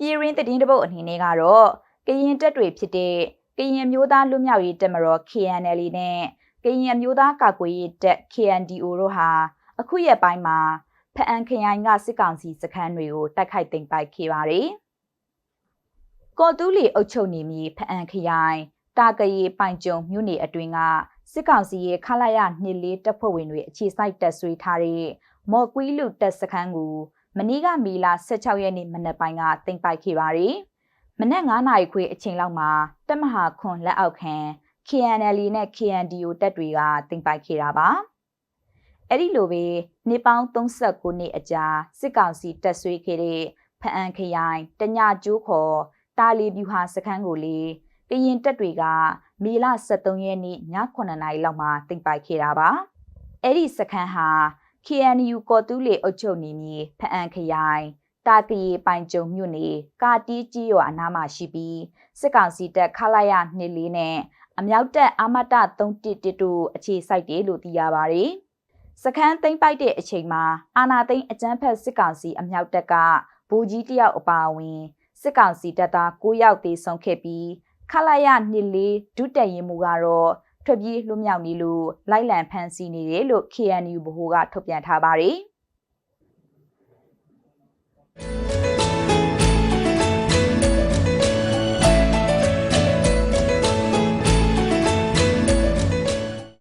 ပြည်ရင်းသတင်းတပုတ်အနေနဲ့ကတော့ကရင်တက်တွေဖြစ်တဲ့ကရင်မျိုးသားလူမျိုးရေးတက်မတော် KNL နဲ့ကရင်မျိုးသားကာကွယ်ရေးတက် KNDO တို့ဟာအခုရက်ပိုင်းမှာဖအံခရိုင်ကစစ်ကောင်စီစခန်းတွေကိုတိုက်ခိုက်သိမ်းပိုက်ခဲ့ပါတယ်။ကော်တူးလီအုပ်ချုပ်နေမြေဖအံခရိုင်တာကရေပိုင်ကျုံမြို့နယ်အတွင်းကစစ်ကောင်စီရဲ့ခလာရနှစ်လေးတပ်ဖွဲ့ဝင်တွေအခြေစိုက်တပ်ဆွေးထားတဲ့မော်ကွီးလူတပ်စခန်းကို မနီးကမီလာ16ရက်နေ့မနက်ပိုင်းကတင်ပိုက်ခဲ့ပါတယ်။မနက်9နာရီခွေအချိန်လောက်မှာတပ်မဟာခွန်လက်အောက်ခံ KNL နဲ့ KNDO တပ်တွေကတင်ပိုက်ခဲ့တာပါ။အဲ့ဒီလိုပဲနေပေါင်း39နှစ်အကြာစစ်ကောင်စီတပ်ဆွေးခဲ့တဲ့ဖအံခရိုင်တညကျိုးခေါ်တာလီဗျူဟာစခန်းကိုလေကရင်တပ်တွေကမေလ23ရက်နေ့ည9နာရီလောက်မှာတင်ပိုက်ခဲ့တာပါ။အဲ့ဒီစခန်းဟာ KNU ကော်တူးလေအုပ်ချုပ်နေမြေဖအံခရိုင်တာကရီပိုင်ကျုံမြို့နယ်ကာတီးကြီးရွာအနားမှာရှိပြီးစစ်ကောင်စီတပ်ခလာရနှစ်လေးနဲ့အမြောက်တပ်အာမတ311တို့အခြေစိုက်တယ်လို့သိရပါတယ်။စခန်းသိမ်းပိုက်တဲ့အချိန်မှာအာနာသိန်းအကြမ်းဖက်စစ်ကောင်စီအမြောက်တပ်ကဘူကြီးတယောက်အပါအဝင်စစ်ကောင်စီတပ်သား9ယောက်သေဆုံးခဲ့ပြီးခလာရနှစ်လေးဒုတက်ရင်မူကတော့ ထွက်ပြေးလွတ်မြောက်နေလို့လိုက်လံဖမ်းဆီးနေတယ်လို့ KNU ဗဟိုကထုတ်ပြန်ထားပါတယ်။